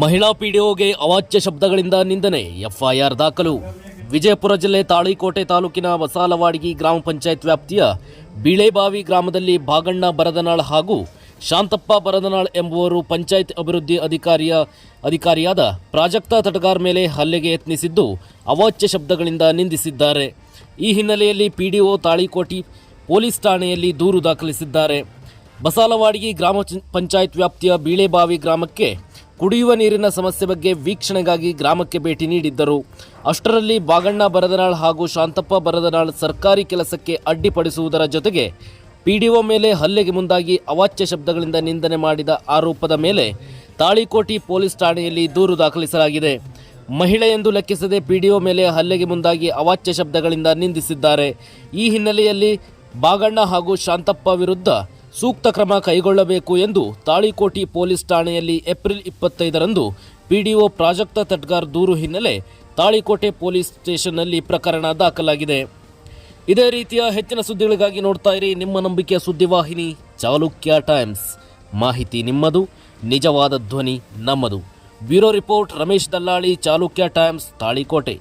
ಮಹಿಳಾ ಪಿಡಿಒಗೆ ಅವಾಚ್ಯ ಶಬ್ದಗಳಿಂದ ನಿಂದನೆ, ಎಫ್ಐಆರ್ ದಾಖಲು. ವಿಜಯಪುರ ಜಿಲ್ಲೆ ತಾಳಿಕೋಟೆ ತಾಲೂಕಿನ ವಸಾಲವಾಡಗಿ ಗ್ರಾಮ ಪಂಚಾಯತ್ ವ್ಯಾಪ್ತಿಯ ಬಿಳೆಬಾವಿ ಗ್ರಾಮದಲ್ಲಿ ಭಾಗಣ್ಣ ಬರದನಾಳ್ ಹಾಗೂ ಶಾಂತಪ್ಪ ಬರದನಾಳ್ ಎಂಬುವರು ಪಂಚಾಯತ್ ಅಭಿವೃದ್ಧಿ ಅಧಿಕಾರಿಯ, ಅಧಿಕಾರಿಯಾದ ಪ್ರಾಜಕ್ತ ತಟಗಾರ್ ಮೇಲೆ ಹಲ್ಲೆಗೆ ಯತ್ನಿಸಿದ್ದು, ಅವಾಚ್ಯ ಶಬ್ದಗಳಿಂದ ನಿಂದಿಸಿದ್ದಾರೆ. ಈ ಹಿನ್ನೆಲೆಯಲ್ಲಿ ಪಿಡಿಒ ತಾಳಿಕೋಟಿ ಪೊಲೀಸ್ ಠಾಣೆಯಲ್ಲಿ ದೂರು ದಾಖಲಿಸಿದ್ದಾರೆ. ಬಸಾಲವಾಡಗಿ ಗ್ರಾಮ ಪಂಚಾಯತ್ ವ್ಯಾಪ್ತಿಯ ಬೀಳೆಬಾವಿ ಗ್ರಾಮಕ್ಕೆ ಕುಡಿಯುವ ನೀರಿನ ಸಮಸ್ಯೆ ಬಗ್ಗೆ ವೀಕ್ಷಣೆಗಾಗಿ ಗ್ರಾಮಕ್ಕೆ ಭೇಟಿ ನೀಡಿದ್ದರು. ಅಷ್ಟರಲ್ಲಿ ಬಾಗಣ್ಣ ಬರದನಾಳ್ ಹಾಗೂ ಶಾಂತಪ್ಪ ಬರದನಾಳ್ ಸರ್ಕಾರಿ ಕೆಲಸಕ್ಕೆ ಅಡ್ಡಿಪಡಿಸುವುದರ ಜೊತೆಗೆ ಪಿಡಿಒ ಮೇಲೆ ಹಲ್ಲೆಗೆ ಮುಂದಾಗಿ ಅವಾಚ್ಯ ಶಬ್ದಗಳಿಂದ ನಿಂದನೆ ಮಾಡಿದ ಆರೋಪದ ಮೇಲೆ ತಾಳಿಕೋಟಿ ಪೊಲೀಸ್ ಠಾಣೆಯಲ್ಲಿ ದೂರು ದಾಖಲಿಸಲಾಗಿದೆ. ಮಹಿಳೆ ಎಂದು ಲೆಕ್ಕಿಸದೆ ಪಿಡಿಒ ಮೇಲೆ ಹಲ್ಲೆಗೆ ಮುಂದಾಗಿ ಅವಾಚ್ಯ ಶಬ್ದಗಳಿಂದ ನಿಂದಿಸಿದ್ದಾರೆ. ಈ ಹಿನ್ನೆಲೆಯಲ್ಲಿ ಬಾಗಣ್ಣ ಹಾಗೂ ಶಾಂತಪ್ಪ ವಿರುದ್ಧ ಸೂಕ್ತ ಕ್ರಮ ಕೈಗೊಳ್ಳಬೇಕು ಎಂದು ತಾಳಿಕೋಟಿ ಪೊಲೀಸ್ ಠಾಣೆಯಲ್ಲಿ ಏಪ್ರಿಲ್ ಇಪ್ಪತ್ತೈದರಂದು ಪಿಡಿಒ ಪ್ರಾಜಕ್ತ ತಟ್ಗಾರ್ ದೂರು ಹಿನ್ನೆಲೆ ತಾಳಿಕೋಟೆ ಪೊಲೀಸ್ ಸ್ಟೇಷನ್ನಲ್ಲಿ ಪ್ರಕರಣ ದಾಖಲಾಗಿದೆ. ಇದೇ ರೀತಿಯ ಹೆಚ್ಚಿನ ಸುದ್ದಿಗಳಿಗಾಗಿ ನೋಡ್ತಾ ಇರಿ ನಿಮ್ಮ ನಂಬಿಕೆಯ ಸುದ್ದಿವಾಹಿನಿ ಚಾಲುಕ್ಯ ಟೈಮ್ಸ್. ಮಾಹಿತಿ ನಿಮ್ಮದು, ನಿಜವಾದ ಧ್ವನಿ ನಮ್ಮದು. ಬ್ಯೂರೋ ರಿಪೋರ್ಟ್ ರಮೇಶ್ ದಲ್ಲಾಳಿ, ಚಾಲುಕ್ಯ ಟೈಮ್ಸ್, ತಾಳಿಕೋಟೆ.